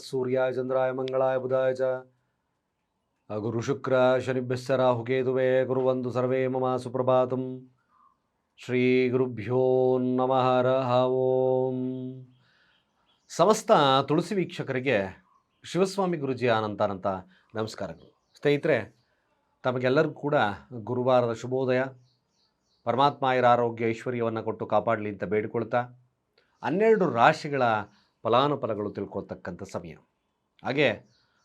ನಮಃ ಸೂರ್ಯಾಯ ಚಂದ್ರಾಯ ಮಂಗಳಾಯ ಚ ಗುರು ಶುಕ್ರ ಶನಿಭ್ಯಶ್ಚ ರಾಹುಕೇತುವೆ ಕುರುವಂತು ಸರ್ವೇ ಮಮ ಸುಪ್ರಭಾತಂ ಶ್ರೀ ಗುರುಭ್ಯೋ ನಮಃ ರಹಾವೋಂ ಓಂ ಸಮಸ್ತ ತುಳಸಿ ವೀಕ್ಷಕರಿಗೆ ಶಿವಸ್ವಾಮಿ ಗುರುಜಿ ಆನಂತಾನಂತ ನಮಸ್ಕಾರಗಳು. ಸ್ನೇಹಿತರೆ, ತಮಗೆಲ್ಲರಿಗೂ ಕೂಡ ಗುರುವಾರದ ಶುಭೋದಯ. ಪರಮಾತ್ಮಾಯರ ಆರೋಗ್ಯ ಐಶ್ವರ್ಯವನ್ನು ಕೊಟ್ಟು ಕಾಪಾಡಲಿ ಅಂತ ಬೇಡಿಕೊಳ್ತಾ, ಹನ್ನೆರಡು ರಾಶಿಗಳ ಫಲಾನುಫಲಗಳು ತಿಳ್ಕೊಳ್ತಕ್ಕಂಥ ಸಮಯ. ಹಾಗೆ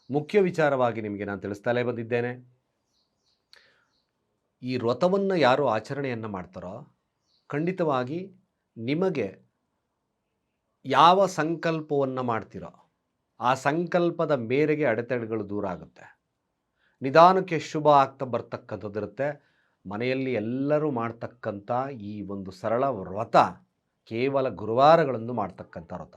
ಮುಖ್ಯ ವಿಚಾರವಾಗಿ ನಿಮಗೆ ನಾನು ತಿಳಿಸ್ತಲೇ ಬಂದಿದ್ದೇನೆ. ಈ ವ್ರತವನ್ನು ಯಾರು ಆಚರಣೆಯನ್ನು ಮಾಡ್ತಾರೋ ಖಂಡಿತವಾಗಿ ನಿಮಗೆ ಯಾವ ಸಂಕಲ್ಪವನ್ನು ಮಾಡ್ತೀರೋ ಆ ಸಂಕಲ್ಪದ ಮೇರೆಗೆ ಅಡೆತಡೆಗಳು ದೂರ ಆಗುತ್ತೆ. ನಿಧಾನಕ್ಕೆ ಶುಭ ಆಗ್ತಾ ಬರ್ತಕ್ಕಂಥದ್ದಿರುತ್ತೆ ಮನೆಯಲ್ಲಿ ಎಲ್ಲರೂ ಮಾಡ್ತಕ್ಕಂಥ ಈ ಒಂದು ಸರಳ ವ್ರತ ಕೇವಲ ಗುರುವಾರಗಳನ್ನು ಮಾಡ್ತಕ್ಕಂಥ ವ್ರತ.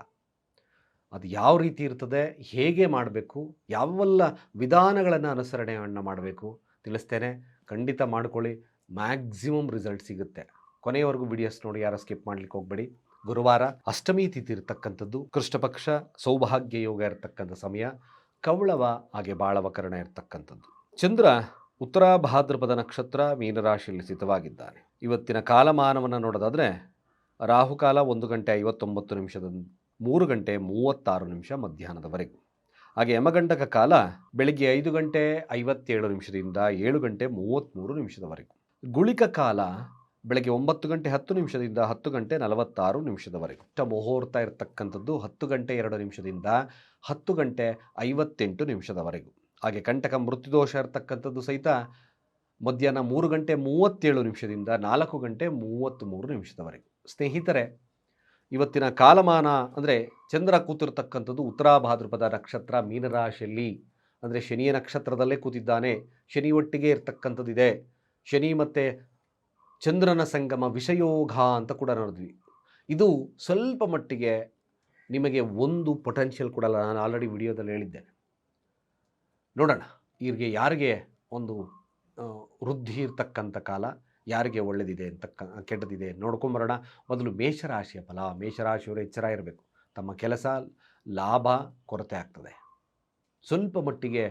ಅದು ಯಾವ ರೀತಿ ಇರ್ತದೆ, ಹೇಗೆ ಮಾಡಬೇಕು, ಯಾವೆಲ್ಲ ವಿಧಾನಗಳನ್ನು ಅನುಸರಣೆಯನ್ನು ಮಾಡಬೇಕು ತಿಳಿಸ್ತೇನೆ. ಖಂಡಿತ ಮಾಡ್ಕೊಳ್ಳಿ. ಮ್ಯಾಕ್ಸಿಮಮ್ ರಿಸಲ್ಟ್ ಸಿಗುತ್ತೆ. ಕೊನೆಯವರೆಗೂ ವಿಡಿಯೋಸ್ ನೋಡಿ, ಯಾರು ಸ್ಕಿಪ್ ಮಾಡ್ಲಿಕ್ಕೆ ಹೋಗಬೇಡಿ. ಗುರುವಾರ ಅಷ್ಟಮಿ ತಿಥಿ ಇರತಕ್ಕಂಥದ್ದು. ಕೃಷ್ಣಪಕ್ಷ ಸೌಭಾಗ್ಯ ಯೋಗ ಇರತಕ್ಕಂಥ ಸಮಯ. ಕವಳವ ಹಾಗೆ ಬಾಳವಕರಣ ಇರತಕ್ಕಂಥದ್ದು. ಚಂದ್ರ ಉತ್ತರ ಭಾದ್ರಪದ ನಕ್ಷತ್ರ ಮೀನರಾಶಿಯಲ್ಲಿ ಸ್ಥಿತವಾಗಿದ್ದಾನೆ. ಇವತ್ತಿನ ಕಾಲಮಾನವನ್ನು ನೋಡೋದಾದರೆ, ರಾಹುಕಾಲ ಒಂದು ಗಂಟೆ ಐವತ್ತೊಂಬತ್ತು ನಿಮಿಷದ ಮೂರು ಗಂಟೆ ಮೂವತ್ತಾರು ನಿಮಿಷ ಮಧ್ಯಾಹ್ನದವರೆಗೂ. ಹಾಗೆ ಯಮಗಂಡಕ ಕಾಲ ಬೆಳಿಗ್ಗೆ ಐದು ಗಂಟೆ ಐವತ್ತೇಳು ನಿಮಿಷದಿಂದ ಏಳು ಗಂಟೆ ಮೂವತ್ತ್ಮೂರು ನಿಮಿಷದವರೆಗೆ. ಗುಳಿಕ ಕಾಲ ಬೆಳಗ್ಗೆ ಒಂಬತ್ತು ಗಂಟೆ ಹತ್ತು ನಿಮಿಷದಿಂದ ಹತ್ತು ಗಂಟೆ ನಲವತ್ತಾರು ನಿಮಿಷದವರೆಗೆ. ಇಷ್ಟ ಮುಹೂರ್ತ ಇರತಕ್ಕಂಥದ್ದು ಹತ್ತು ಗಂಟೆ ಎರಡು ನಿಮಿಷದಿಂದ ಹತ್ತು ಗಂಟೆ ಐವತ್ತೆಂಟು ನಿಮಿಷದವರೆಗೂ. ಹಾಗೆ ಕಂಟಕ ಮೃತ್ಯುದೋಷ ಇರತಕ್ಕಂಥದ್ದು ಸಹಿತ ಮಧ್ಯಾಹ್ನ ಮೂರು ಗಂಟೆ ಮೂವತ್ತೇಳು ನಿಮಿಷದಿಂದ ನಾಲ್ಕು ಗಂಟೆ ಮೂವತ್ತ್ಮೂರು ನಿಮಿಷದವರೆಗೆ. ಸ್ನೇಹಿತರೆ ಇವತ್ತಿನ ಕಾಲಮಾನ ಅಂದರೆ ಚಂದ್ರ ಕೂತಿರ್ತಕ್ಕಂಥದ್ದು ಉತ್ತರಾಭಾದ್ರಪದ ನಕ್ಷತ್ರ ಮೀನರಾಶಿಯಲ್ಲಿ. ಅಂದರೆ ಶನಿಯ ನಕ್ಷತ್ರದಲ್ಲೇ ಕೂತಿದ್ದಾನೆ. ಶನಿ ಒಟ್ಟಿಗೆ ಇರ್ತಕ್ಕಂಥದ್ದಿದೆ. ಶನಿ ಮತ್ತು ಚಂದ್ರನ ಸಂಗಮ ವಿಷಯೋಗ ಅಂತ ಕೂಡ ನೋಡಿದ್ವಿ. ಇದು ಸ್ವಲ್ಪ ಮಟ್ಟಿಗೆ ನಿಮಗೆ ಒಂದು ಪೊಟೆನ್ಷಿಯಲ್ ಕೊಡಲ್ಲ ನಾನು ಆಲ್ರೆಡಿ ವಿಡಿಯೋದಲ್ಲಿ ಹೇಳಿದ್ದೇನೆ ನೋಡೋಣ. ಇವ್ರಿಗೆ ಯಾರಿಗೆ ಒಂದು ವೃದ್ಧಿ ಇರ್ತಕ್ಕಂಥ ಕಾಲ. ಯಾರಿಗೆ ಒಳ್ಳೆದಿದೆ ಅಂತ ಕೆಟ್ಟದಿದೆ ನೋಡ್ಕೊಂಬರೋಣ ಮೊದಲು ಮೇಷರಾಶಿಯ ಫಲ, ಮೇಷರಾಶಿಯವರು ಎಚ್ಚರ ಇರಬೇಕು. ತಮ್ಮ ಕೆಲಸ, ಲಾಭ, ಕೊರತೆ ಆಗ್ತದೆ. ಸ್ವಲ್ಪ ಮಟ್ಟಿಗೆ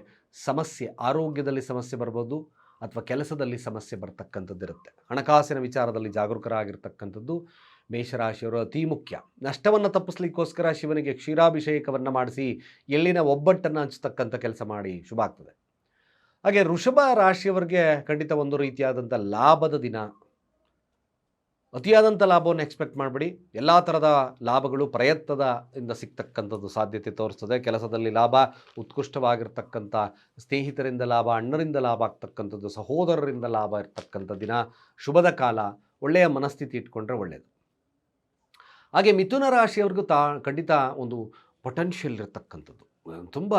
ಸಮಸ್ಯೆ, ಆರೋಗ್ಯದಲ್ಲಿ ಸಮಸ್ಯೆ ಬರ್ಬೋದು ಅಥವಾ ಕೆಲಸದಲ್ಲಿ ಸಮಸ್ಯೆ ಬರ್ತಕ್ಕಂಥದ್ದಿರುತ್ತೆ ಹಣಕಾಸಿನ ವಿಚಾರದಲ್ಲಿ ಜಾಗರೂಕರಾಗಿರ್ತಕ್ಕಂಥದ್ದು ಮೇಷರಾಶಿಯವರು ಅತಿ ಮುಖ್ಯ. ನಷ್ಟವನ್ನು ತಪ್ಪಿಸ್ಲಿಕ್ಕೋಸ್ಕರ ಶಿವನಿಗೆ ಕ್ಷೀರಾಭಿಷೇಕವನ್ನು ಮಾಡಿಸಿ ಎಳ್ಳಿನ ಒಬ್ಬಟ್ಟನ್ನು ಹಂಚ್ತಕ್ಕಂಥ ಕೆಲಸ ಮಾಡಿ ಶುಭ ಆಗ್ತದೆ. ಹಾಗೆ ವೃಷಭ ರಾಶಿಯವರಿಗೆ ಖಂಡಿತ ಒಂದು ರೀತಿಯಾದಂಥ ಲಾಭದ ದಿನ. ಅತಿಯಾದಂಥ ಲಾಭವನ್ನು ಎಕ್ಸ್ಪೆಕ್ಟ್ ಮಾಡಬೇಡಿ. ಎಲ್ಲ ಥರದ ಲಾಭಗಳು ಪ್ರಯತ್ನದ ಇಂದ ಸಿಗ್ತಕ್ಕಂಥದ್ದು ಸಾಧ್ಯತೆ ತೋರಿಸ್ತದೆ. ಕೆಲಸದಲ್ಲಿ ಲಾಭ, ಉತ್ಕೃಷ್ಟವಾಗಿರ್ತಕ್ಕಂಥ ಸ್ನೇಹಿತರಿಂದ ಲಾಭ, ಅಣ್ಣರಿಂದ ಲಾಭ ಆಗ್ತಕ್ಕಂಥದ್ದು, ಸಹೋದರರಿಂದ ಲಾಭ ಇರ್ತಕ್ಕಂಥ ದಿನ, ಶುಭದ ಕಾಲ, ಒಳ್ಳೆಯ ಮನಸ್ಥಿತಿ ಇಟ್ಕೊಂಡ್ರೆ ಒಳ್ಳೆಯದು ಹಾಗೆ ಮಿಥುನ ರಾಶಿಯವ್ರಿಗೂ ತಾ ಖಂಡಿತ ಒಂದು ಪೊಟೆನ್ಷಿಯಲ್ ಇರತಕ್ಕಂಥದ್ದು. ತುಂಬ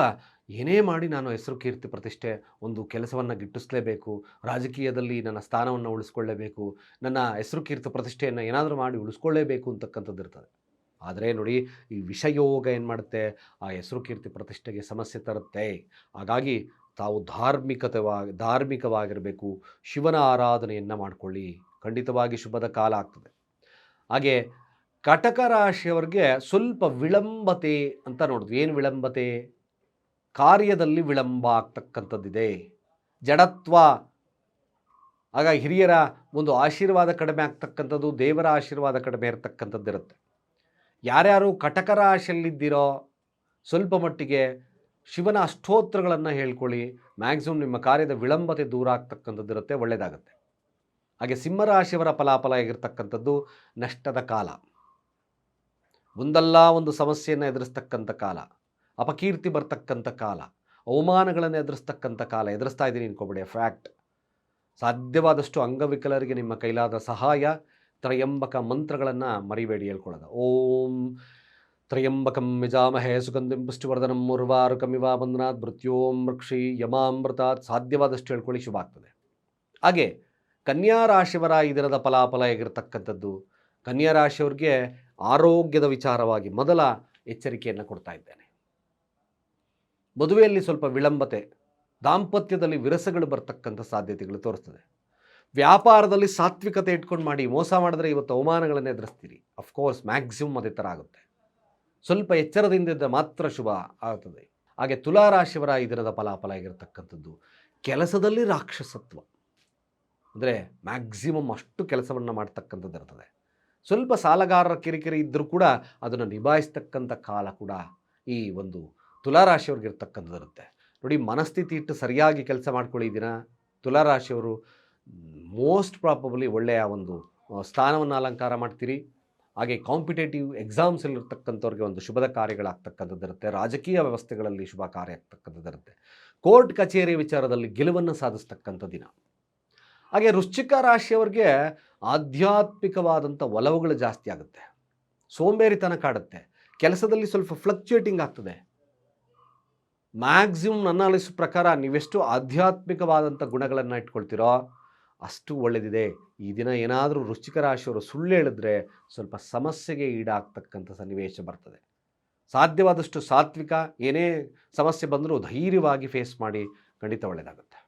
ಏನೇ ಮಾಡಿ ನಾನು ಹೆಸರು ಕೀರ್ತಿ ಪ್ರತಿಷ್ಠೆ ಒಂದು ಕೆಲಸವನ್ನು ಗಿಟ್ಟಿಸಲೇಬೇಕು, ರಾಜಕೀಯದಲ್ಲಿ ನನ್ನ ಸ್ಥಾನವನ್ನು ಉಳಿಸ್ಕೊಳ್ಳೇಬೇಕು, ನನ್ನ ಹೆಸರು ಕೀರ್ತಿ ಪ್ರತಿಷ್ಠೆಯನ್ನು ಏನಾದರೂ ಮಾಡಿ ಉಳಿಸ್ಕೊಳ್ಳೇಬೇಕು ಅಂತಕ್ಕಂಥದ್ದು ಇರ್ತದೆ. ಆದರೆ ನೋಡಿ, ಈ ವಿಷಯೋಗ ಏನು ಮಾಡುತ್ತೆ? ಆ ಹೆಸರು ಕೀರ್ತಿ ಪ್ರತಿಷ್ಠೆಗೆ ಸಮಸ್ಯೆ ತರುತ್ತೆ. ಹಾಗಾಗಿ ತಾವು ಧಾರ್ಮಿಕತೆವಾಗಿ ಧಾರ್ಮಿಕವಾಗಿರಬೇಕು. ಶಿವನ ಆರಾಧನೆಯನ್ನು ಮಾಡಿಕೊಳ್ಳಿ. ಖಂಡಿತವಾಗಿ ಶುಭದ ಕಾಲ ಆಗ್ತದೆ. ಹಾಗೆ ಕಟಕ ರಾಶಿಯವರಿಗೆ ಸ್ವಲ್ಪ ವಿಳಂಬತೆ ಅಂತ ನೋಡಿದ್ವಿ. ಏನು ವಿಳಂಬತೆ? ಕಾರ್ಯದಲ್ಲಿ ವಿಳಂಬ ಆಗ್ತಕ್ಕಂಥದ್ದಿದೆ. ಜಡತ್ವ, ಆಗ ಹಿರಿಯರ ಒಂದು ಆಶೀರ್ವಾದ ಕಡಿಮೆ ಆಗ್ತಕ್ಕಂಥದ್ದು, ದೇವರ ಆಶೀರ್ವಾದ ಕಡಿಮೆ ಇರತಕ್ಕಂಥದ್ದಿರುತ್ತೆ. ಯಾರ್ಯಾರು ಕಟಕ ರಾಶಿಯಲ್ಲಿದ್ದೀರೋ ಸ್ವಲ್ಪ ಮಟ್ಟಿಗೆ ಶಿವನ ಅಷ್ಟೋತ್ರಗಳನ್ನು ಹೇಳ್ಕೊಳ್ಳಿ, ಮ್ಯಾಕ್ಸಿಮಮ್ ನಿಮ್ಮ ಕಾರ್ಯದ ವಿಳಂಬತೆ ದೂರ ಆಗ್ತಕ್ಕಂಥದ್ದಿರುತ್ತೆ ಒಳ್ಳೆಯದಾಗುತ್ತೆ ಹಾಗೆ ಸಿಂಹರಾಶಿಯವರ ಫಲಾಫಲ ಆಗಿರ್ತಕ್ಕಂಥದ್ದು ನಷ್ಟದ ಕಾಲ. ಒಂದಲ್ಲ ಒಂದು ಸಮಸ್ಯೆಯನ್ನು ಎದುರಿಸ್ತಕ್ಕಂಥ ಕಾಲ. ಅಪಕೀರ್ತಿ ಬರ್ತಕ್ಕಂಥ ಕಾಲ, ಅವಮಾನಗಳನ್ನು ಎದುರಿಸ್ತಕ್ಕಂಥ ಕಾಲ, ಎದುರಿಸ್ತಾ ಇದ್ದೀನಿ ಅನ್ಕೋಬೇಡಿ ಫ್ಯಾಕ್ಟ್ ಸಾಧ್ಯವಾದಷ್ಟು ಅಂಗವಿಕಲರಿಗೆ ನಿಮ್ಮ ಕೈಲಾದ ಸಹಾಯ, ತ್ರಯಂಬಕ ಮಂತ್ರಗಳನ್ನು ಮರಿಬೇಡಿ ಹೇಳ್ಕೊಳ್ಳೋದು. ಓಂ ತ್ರಯಂಬಕಂ ಯಜಾಮಹೇ ಸುಗಂಧಿಂ ಪುಷ್ಟಿವರ್ಧನಂ ಮುರ್ವಾರುಕಮಿವ ಬಂಧನಾಥ್ ಮೃತ್ಯೋಂ ವೃಕ್ಷಿ ಯಮಾಮೃತಾತ್ ಸಾಧ್ಯವಾದಷ್ಟು ಹೇಳ್ಕೊಳ್ಳಿ, ಶುಭ ಆಗ್ತದೆ. ಹಾಗೆ ಕನ್ಯಾ ರಾಶಿವರ ಈ ದಿನದ ಫಲಾಫಲ ಆಗಿರ್ತಕ್ಕಂಥದ್ದು ಕನ್ಯಾ ರಾಶಿಯವ್ರಿಗೆ ಆರೋಗ್ಯದ ವಿಚಾರವಾಗಿ ಮೊದಲ ಎಚ್ಚರಿಕೆಯನ್ನು ಕೊಡ್ತಾ ಇದ್ದೇನೆ. ಮದುವೆಯಲ್ಲಿ ಸ್ವಲ್ಪ ವಿಳಂಬತೆ, ದಾಂಪತ್ಯದಲ್ಲಿ ವಿರಸಗಳು ಬರ್ತಕ್ಕಂಥ ಸಾಧ್ಯತೆಗಳು ತೋರಿಸ್ತದೆ. ವ್ಯಾಪಾರದಲ್ಲಿ ಸಾತ್ವಿಕತೆ ಇಟ್ಕೊಂಡು ಮಾಡಿ ಮೋಸ ಮಾಡಿದ್ರೆ ಇವತ್ತು ಅವಮಾನಗಳನ್ನು ಎದುರಿಸ್ತೀರಿ. ಅಫ್ಕೋರ್ಸ್ ಮ್ಯಾಕ್ಸಿಮಮ್ ಅದೇ ಥರ ಆಗುತ್ತೆ. ಸ್ವಲ್ಪ ಎಚ್ಚರದಿಂದ ಮಾತ್ರ ಶುಭ ಆಗ್ತದೆ. ಹಾಗೆ ತುಲಾರಾಶಿಯವರ ಈ ದಿನದ ಫಲಾಫಲ ಆಗಿರತಕ್ಕಂಥದ್ದು ಕೆಲಸದಲ್ಲಿ ರಾಕ್ಷಸತ್ವ. ಅಂದರೆ ಮ್ಯಾಕ್ಸಿಮಮ್ ಅಷ್ಟು ಕೆಲಸವನ್ನು ಮಾಡ್ತಕ್ಕಂಥದ್ದು ಇರ್ತದೆ. ಸ್ವಲ್ಪ ಸಾಲಗಾರರ ಕಿರಿಕಿರಿ ಇದ್ದರೂ ಕೂಡ ಅದನ್ನು ನಿಭಾಯಿಸ್ತಕ್ಕಂಥ ಕಾಲ ಕೂಡ ಈ ಒಂದು ತುಲಾರಾಶಿಯವ್ರಿಗೆ ಇರ್ತಕ್ಕಂಥದ್ದು ಇರುತ್ತೆ ನೋಡಿ ಮನಸ್ಥಿತಿ ಇಟ್ಟು ಸರಿಯಾಗಿ ಕೆಲಸ ಮಾಡ್ಕೊಳ್ಳಿ ದಿನ. ತುಲಾರಾಶಿಯವರು ಮೋಸ್ಟ್ ಪ್ರಾಪಬ್ಲಿ ಒಳ್ಳೆಯ ಒಂದು ಸ್ಥಾನವನ್ನು ಅಲಂಕಾರ ಮಾಡ್ತೀರಿ. ಹಾಗೆ ಕಾಂಪಿಟೇಟಿವ್ ಎಕ್ಸಾಮ್ಸಲ್ಲಿರ್ತಕ್ಕಂಥವ್ರಿಗೆ ಒಂದು ಶುಭದ ಕಾರ್ಯಗಳಾಗ್ತಕ್ಕಂಥದ್ದು ಇರುತ್ತೆ ರಾಜಕೀಯ ವ್ಯವಸ್ಥೆಗಳಲ್ಲಿ ಶುಭ ಕಾರ್ಯ ಆಗ್ತಕ್ಕಂಥದ್ದು ಇರುತ್ತೆ ಕೋರ್ಟ್ ಕಚೇರಿ ವಿಚಾರದಲ್ಲಿ ಗೆಲುವನ್ನು ಸಾಧಿಸ್ತಕ್ಕಂಥ ದಿನ. ಹಾಗೆ ವೃಶ್ಚಿಕ ರಾಶಿಯವ್ರಿಗೆ ಆಧ್ಯಾತ್ಮಿಕವಾದಂಥ ಒಲವುಗಳು ಜಾಸ್ತಿ ಆಗುತ್ತೆ. ಸೋಂಬೇರಿತನ ಕಾಡುತ್ತೆ. ಕೆಲಸದಲ್ಲಿ ಸ್ವಲ್ಪ ಫ್ಲಕ್ಚುಯೇಟಿಂಗ್ ಆಗ್ತದೆ. ಮ್ಯಾಕ್ಸಿಮಮ್ ಅನಾಲಿಸ್ ಪ್ರಕಾರ ನೀವೆಷ್ಟು ಆಧ್ಯಾತ್ಮಿಕವಾದಂಥ ಗುಣಗಳನ್ನು ಇಟ್ಕೊಳ್ತೀರೋ ಅಷ್ಟು ಒಳ್ಳೆಯದಿದೆ ಈ ದಿನ ಏನಾದರೂ ವೃಶ್ಚಿಕ ರಾಶಿಯವರು ಸುಳ್ಳು ಹೇಳಿದ್ರೆ ಸ್ವಲ್ಪ ಸಮಸ್ಯೆಗೆ ಈಡಾಗ್ತಕ್ಕಂಥ ಸನ್ನಿವೇಶ ಬರ್ತದೆ. ಸಾಧ್ಯವಾದಷ್ಟು ಸಾತ್ವಿಕ, ಏನೇ ಸಮಸ್ಯೆ ಬಂದರೂ ಧೈರ್ಯವಾಗಿ ಫೇಸ್ ಮಾಡಿ ಖಂಡಿತ ಒಳ್ಳೆಯದಾಗುತ್ತೆ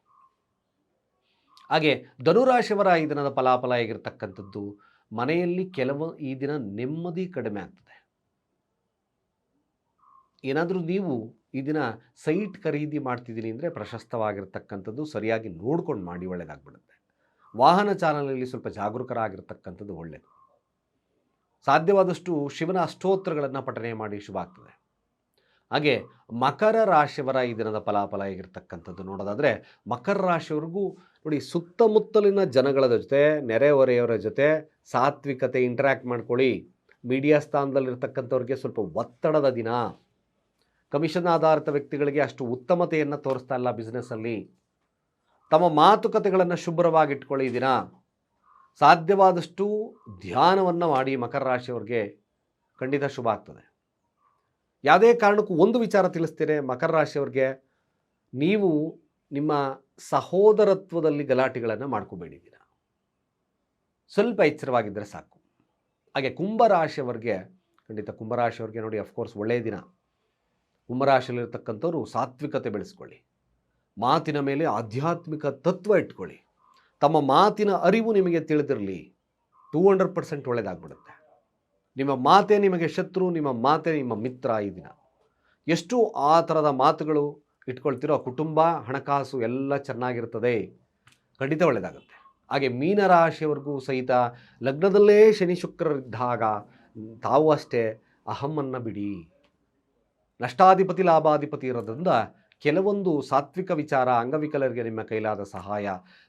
ಹಾಗೆ ಧನುರಾಶಿಯವರ ಈ ದಿನದ ಫಲಾಫಲ ಆಗಿರ್ತಕ್ಕಂಥದ್ದು ಮನೆಯಲ್ಲಿ ಕೆಲವು ಈ ದಿನ ನೆಮ್ಮದಿ ಕಡಿಮೆ ಆಗ್ತದೆ. ಏನಾದರೂ ನೀವು ಈ ದಿನ ಸೈಟ್ ಖರೀದಿ ಮಾಡ್ತಿದ್ದೀನಿ ಅಂದರೆ ಪ್ರಶಸ್ತವಾಗಿರ್ತಕ್ಕಂಥದ್ದು ಸರಿಯಾಗಿ ನೋಡ್ಕೊಂಡು ಮಾಡಿ ಒಳ್ಳೆಯದಾಗ್ಬಿಡುತ್ತೆ ವಾಹನ ಚಾಲನೆಯಲ್ಲಿ ಸ್ವಲ್ಪ ಜಾಗರೂಕರಾಗಿರ್ತಕ್ಕಂಥದ್ದು ಒಳ್ಳೆಯದು ಸಾಧ್ಯವಾದಷ್ಟು ಶಿವನ ಅಷ್ಟೋತ್ತರಗಳನ್ನು ಪಠನೆ ಮಾಡಿ ಶುಭ ಆಗ್ತದೆ. ಹಾಗೆ ಮಕರ ರಾಶಿಯವರ ಈ ದಿನದ ಫಲಾಫಲ ಆಗಿರ್ತಕ್ಕಂಥದ್ದು ನೋಡೋದಾದರೆ ಮಕರ ರಾಶಿಯವ್ರಿಗೂ ನೋಡಿ ಸುತ್ತಮುತ್ತಲಿನ ಜನಗಳ ಜೊತೆ, ನೆರೆಹೊರೆಯವರ ಜೊತೆ ಸಾತ್ವಿಕತೆ ಇಂಟ್ರ್ಯಾಕ್ಟ್ ಮಾಡ್ಕೊಳ್ಳಿ. ಮೀಡಿಯಾ ಸ್ಥಾನದಲ್ಲಿರ್ತಕ್ಕಂಥವ್ರಿಗೆ ಸ್ವಲ್ಪ ಒತ್ತಡದ ದಿನ. ಕಮಿಷನ್ ಆಧಾರಿತ ವ್ಯಕ್ತಿಗಳಿಗೆ ಅಷ್ಟು ಉತ್ತಮತೆಯನ್ನು ತೋರಿಸ್ತಾ ಇಲ್ಲ ಬಿಸ್ನೆಸ್ಸಲ್ಲಿ. ತಮ್ಮ ಮಾತುಕತೆಗಳನ್ನು ಶುಭ್ರವಾಗಿಟ್ಕೊಳ್ಳಿ ದಿನ. ಸಾಧ್ಯವಾದಷ್ಟು ಧ್ಯಾನವನ್ನು ಮಾಡಿ ಮಕರ ರಾಶಿಯವ್ರಿಗೆ ಖಂಡಿತ ಶುಭ ಆಗ್ತದೆ. ಯಾವುದೇ ಕಾರಣಕ್ಕೂ ಒಂದು ವಿಚಾರ ತಿಳಿಸ್ತೇನೆ, ಮಕರ ರಾಶಿಯವ್ರಿಗೆ ನೀವು ನಿಮ್ಮ ಸಹೋದರತ್ವದಲ್ಲಿ ಗಲಾಟೆಗಳನ್ನು ಮಾಡ್ಕೋಬೇಡಿ ಸ್ವಲ್ಪ ಎಚ್ಚರವಾಗಿದ್ದರೆ ಸಾಕು. ಹಾಗೆ ಕುಂಭರಾಶಿಯವರಿಗೆ ಖಂಡಿತ ಕುಂಭರಾಶಿಯವ್ರಿಗೆ ನೋಡಿ ಅಫ್ಕೋರ್ಸ್ ಒಳ್ಳೆಯ ದಿನ. ಕುಂಭರಾಶಿಯಲ್ಲಿರ್ತಕ್ಕಂಥವ್ರು ಸಾತ್ವಿಕತೆ ಬೆಳೆಸ್ಕೊಳ್ಳಿ. ಮಾತಿನ ಮೇಲೆ ಆಧ್ಯಾತ್ಮಿಕ ತತ್ವ ಇಟ್ಕೊಳ್ಳಿ. ತಮ್ಮ ಮಾತಿನ ಅರಿವು ನಿಮಗೆ ತಿಳಿದಿರಲಿ. ಟೂ ಹಂಡ್ರೆಡ್ ಪರ್ಸೆಂಟ್ ಒಳ್ಳೆಯದಾಗ್ಬಿಡುತ್ತೆ ನಿಮ್ಮ ಮಾತೆ ನಿಮಗೆ ಶತ್ರು, ನಿಮ್ಮ ಮಾತೆ ನಿಮ್ಮ ಮಿತ್ರ ಈ ದಿನ. ಎಷ್ಟು ಆ ಥರದ ಮಾತುಗಳು ಇಟ್ಕೊಳ್ತಿರೋ ಕುಟುಂಬ, ಹಣಕಾಸು ಎಲ್ಲ ಚೆನ್ನಾಗಿರ್ತದೆ. ಖಂಡಿತ ಒಳ್ಳೆಯದಾಗುತ್ತೆ ಹಾಗೆ ಮೀನರಾಶಿಯವರೆಗೂ ಸಹಿತ ಲಗ್ನದಲ್ಲೇ ಶನಿ ಶುಕ್ರರಿದ್ದಾಗ ತಾವು ಅಷ್ಟೇ. ಅಹಮ್ಮನ್ನು ಬಿಡಿ. ನಷ್ಟಾಧಿಪತಿ ಲಾಭಾಧಿಪತಿ ಇರೋದ್ರಿಂದ ಕೆಲವೊಂದು ಸಾತ್ವಿಕ ವಿಚಾರ ಅಂಗವಿಕಲರಿಗೆ ನಿಮ್ಮ ಕೈಲಾದ ಸಹಾಯ,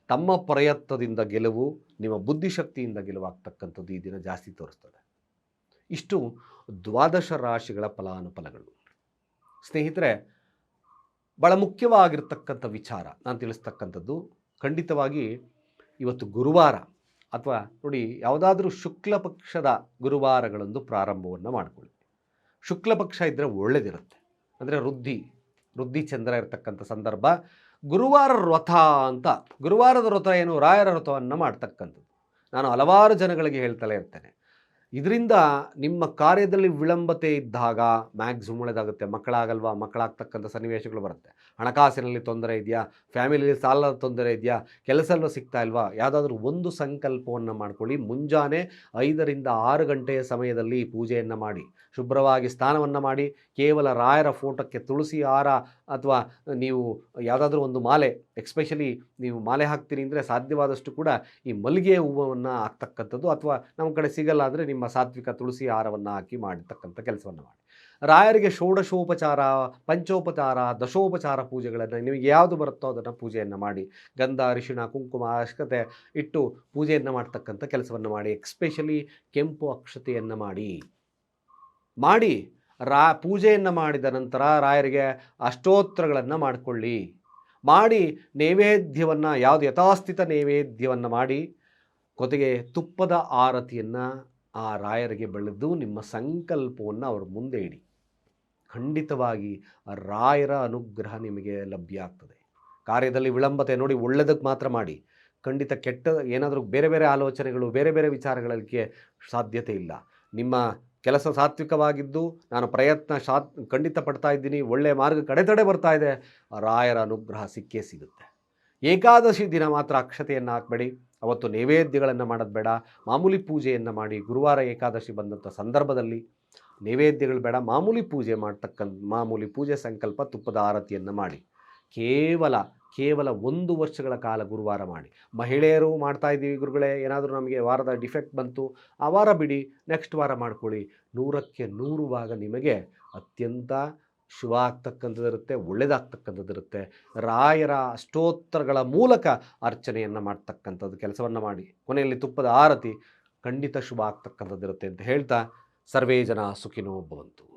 ತಮ್ಮ ಪ್ರಯತ್ನದಿಂದ ಗೆಲುವು, ನಿಮ್ಮ ಬುದ್ಧಿಶಕ್ತಿಯಿಂದ ಗೆಲುವಾಗ್ತಕ್ಕಂಥದ್ದು ಈ ದಿನ ಜಾಸ್ತಿ ತೋರಿಸ್ತದೆ. ಇಷ್ಟು ದ್ವಾದಶ ರಾಶಿಗಳ ಫಲಾನುಫಲಗಳು. ಸ್ನೇಹಿತರೆ ಭಾಳ ಮುಖ್ಯವಾಗಿರ್ತಕ್ಕಂಥ ವಿಚಾರ ನಾನು ತಿಳಿಸ್ತಕ್ಕಂಥದ್ದು, ಖಂಡಿತವಾಗಿ ಇವತ್ತು ಗುರುವಾರ ಅಥವಾ ನೋಡಿ ಯಾವುದಾದ್ರೂ ಶುಕ್ಲ ಪಕ್ಷದ ಗುರುವಾರಗಳೊಂದು ಪ್ರಾರಂಭವನ್ನು ಮಾಡಿಕೊಳ್ಳಿ. ಶುಕ್ಲ ಪಕ್ಷ ಇದ್ದರೆ ಒಳ್ಳೆಯದಿರುತ್ತೆ ಅಂದರೆ ವೃದ್ಧಿ ವೃದ್ಧಿ ಚಂದ್ರ ಇರತಕ್ಕಂಥ ಸಂದರ್ಭ. ಗುರುವಾರ ವ್ರತ ಅಂತ, ಗುರುವಾರದ ವ್ರತ ಏನು? ರಾಯರ ವ್ರತವನ್ನು ಮಾಡ್ತಕ್ಕಂಥದ್ದು. ನಾನು ಹಲವಾರು ಜನಗಳಿಗೆ ಹೇಳ್ತಲೇ ಇರ್ತೇನೆ. ಇದರಿಂದ ನಿಮ್ಮ ಕಾರ್ಯದಲ್ಲಿ ವಿಳಂಬತೆ ಇದ್ದಾಗ, ಮ್ಯಾಕ್ಸಿಮಮ್ ಒಳ್ಳೆದಾಗುತ್ತೆ. ಮಕ್ಕಳಾಗಲ್ವಾ? ಮಕ್ಕಳಾಗ್ತಕ್ಕಂಥ ಸನ್ನಿವೇಶಗಳು ಬರುತ್ತೆ. ಹಣಕಾಸಿನಲ್ಲಿ ತೊಂದರೆ ಇದೆಯಾ? ಫ್ಯಾಮಿಲಿಯಲ್ಲಿ ಸಾಲದ ತೊಂದರೆ ಇದೆಯಾ? ಕೆಲಸ ಸಿಗ್ತಾ ಇಲ್ವಾ? ಯಾವುದಾದ್ರೂ ಒಂದು ಸಂಕಲ್ಪವನ್ನು ಮಾಡ್ಕೊಳ್ಳಿ. ಮುಂಜಾನೆ ಐದರಿಂದ ಆರು ಗಂಟೆಯ ಸಮಯದಲ್ಲಿ ಪೂಜೆಯನ್ನು ಮಾಡಿ. ಶುಭ್ರವಾಗಿ ಸ್ನಾನವನ್ನು ಮಾಡಿ, ಕೇವಲ ರಾಯರ ಫೋಟೋಕ್ಕೆ ತುಳಸಿ ಹಾರ ಅಥವಾ ನೀವು ಯಾವುದಾದ್ರೂ ಒಂದು ಮಾಲೆ ಎಕ್ಸ್ಪೆಷಲಿ ನೀವು ಮಾಲೆ ಹಾಕ್ತೀರಿ ಅಂದರೆ ಸಾಧ್ಯವಾದಷ್ಟು ಕೂಡ ಈ ಮಲ್ಲಿಗೆ ಹೂವನ್ನು ಹಾಕ್ತಕ್ಕಂಥದ್ದು ಅಥವಾ ನಮ್ಮ ಕಡೆ ಸಿಗಲ್ಲ ಅಂದರೆ ನಿಮ್ಮ ಸಾತ್ವಿಕ ತುಳಸಿ ಹಾರವನ್ನು ಹಾಕಿ ಮಾಡಿರ್ತಕ್ಕಂಥ ಕೆಲಸವನ್ನು ಮಾಡಿ. ರಾಯರಿಗೆ ಷೋಡಶೋಪಚಾರ, ಪಂಚೋಪಚಾರ, ದಶೋಪಚಾರ ಪೂಜೆಗಳನ್ನು ನಿಮಗೆ ಯಾವುದು ಬರುತ್ತೋ ಅದನ್ನು ಪೂಜೆಯನ್ನು ಮಾಡಿ, ಗಂಧ, ಅರಿಶಿಣ, ಕುಂಕುಮ ಅಕ್ಷತೆ ಇಟ್ಟು ಪೂಜೆಯನ್ನು ಮಾಡ್ತಕ್ಕಂಥ ಕೆಲಸವನ್ನು ಮಾಡಿ ಎಕ್ಸ್ಪೆಷಲಿ ಕೆಂಪು ಅಕ್ಷತೆಯನ್ನು ಮಾಡಿ. ಮಾಡಿ, ರಾ, ಪೂಜೆಯನ್ನು ಮಾಡಿದ ನಂತರ ರಾಯರಿಗೆ ಅಷ್ಟೋತ್ತರಗಳನ್ನು ಮಾಡಿಕೊಳ್ಳಿ. ಮಾಡಿ ನೈವೇದ್ಯವನ್ನು, ಯಾವುದು ಯಥಾಸ್ಥಿತ ನೈವೇದ್ಯವನ್ನು ಮಾಡಿ, ಕೊತೆಗೆ ತುಪ್ಪದ ಆರತಿಯನ್ನು ಆ ರಾಯರಿಗೆ ಬೆಳೆದು ನಿಮ್ಮ ಸಂಕಲ್ಪವನ್ನು ಅವ್ರ ಮುಂದೆ ಇಡಿ. ಖಂಡಿತವಾಗಿ ರಾಯರ ಅನುಗ್ರಹ ನಿಮಗೆ ಲಭ್ಯ ಆಗ್ತದೆ. ಕಾರ್ಯದಲ್ಲಿ ವಿಳಂಬತೆ ನೋಡಿ ಒಳ್ಳೆಯದಕ್ಕೆ ಮಾತ್ರ ಮಾಡಿ. ಖಂಡಿತ ಕೆಟ್ಟ, ಏನಾದರೂ ಬೇರೆ ಬೇರೆ ಆಲೋಚನೆಗಳು, ಬೇರೆ ಬೇರೆ ವಿಚಾರಗಳಿಗೆ ಸಾಧ್ಯತೆ ಇಲ್ಲ. ನಿಮ್ಮ ಕೆಲಸ ಸಾತ್ವಿಕವಾಗಿದ್ದು ನಾನು ಪ್ರಯತ್ನ ಶಾತ್, ಖಂಡಿತ ಪಡ್ತಾ ಇದ್ದೀನಿ, ಒಳ್ಳೆಯ ಮಾರ್ಗ ಕಡೆತಡೆ ಬರ್ತಾ ಇದೆ. ರಾಯರ ಅನುಗ್ರಹ ಸಿಕ್ಕೇ ಸಿಗುತ್ತೆ. ಏಕಾದಶಿ ದಿನ ಮಾತ್ರ ಅಕ್ಷತೆಯನ್ನು ಹಾಕಬೇಡಿ. ಅವತ್ತು ನೈವೇದ್ಯಗಳನ್ನು ಮಾಡೋದು ಬೇಡ. ಮಾಮೂಲಿ ಪೂಜೆಯನ್ನು ಮಾಡಿ ಗುರುವಾರ ಏಕಾದಶಿ ಬಂದಂಥ ಸಂದರ್ಭದಲ್ಲಿ ನೈವೇದ್ಯಗಳು ಬೇಡ. ಮಾಮೂಲಿ ಪೂಜೆ ಮಾಡ್ತಕ್ಕಂಥ, ಮಾಮೂಲಿ ಪೂಜೆ ಸಂಕಲ್ಪ ತುಪ್ಪದ ಆರತಿಯನ್ನು ಮಾಡಿ. ಕೇವಲ ಕೇವಲ ಒಂದು ವರ್ಷಗಳ ಕಾಲ ಗುರುವಾರ ಮಾಡಿ. ಮಹಿಳೆಯರು ಮಾಡ್ತಾ ಇದ್ದೀವಿ ಗುರುಗಳೇ, ಏನಾದರೂ ನಮಗೆ ವಾರದ ಡಿಫೆಕ್ಟ್ ಬಂತು, ಆ ವಾರ ಬಿಡಿ, ನೆಕ್ಸ್ಟ್ ವಾರ ಮಾಡ್ಕೊಳ್ಳಿ. ನೂರಕ್ಕೆ ನೂರು ಭಾಗ ನಿಮಗೆ ಅತ್ಯಂತ ಶುಭ ಆಗ್ತಕ್ಕಂಥದ್ದಿರುತ್ತೆ ಒಳ್ಳೆಯದಾಗ್ತಕ್ಕಂಥದ್ದಿರುತ್ತೆ ರಾಯರ ಅಷ್ಟೋತ್ತರಗಳ ಮೂಲಕ ಅರ್ಚನೆಯನ್ನು ಮಾಡ್ತಕ್ಕಂಥದ್ದು, ಕೆಲಸವನ್ನು ಮಾಡಿ. ಕೊನೆಯಲ್ಲಿ ತುಪ್ಪದ ಆರತಿ ಖಂಡಿತ ಶುಭ ಆಗ್ತಕ್ಕಂಥದ್ದಿರುತ್ತೆ ಅಂತ ಹೇಳ್ತಾ, ಸರ್ವೇ ಜನ ಸುಖಿನೋ ಭವಂತು.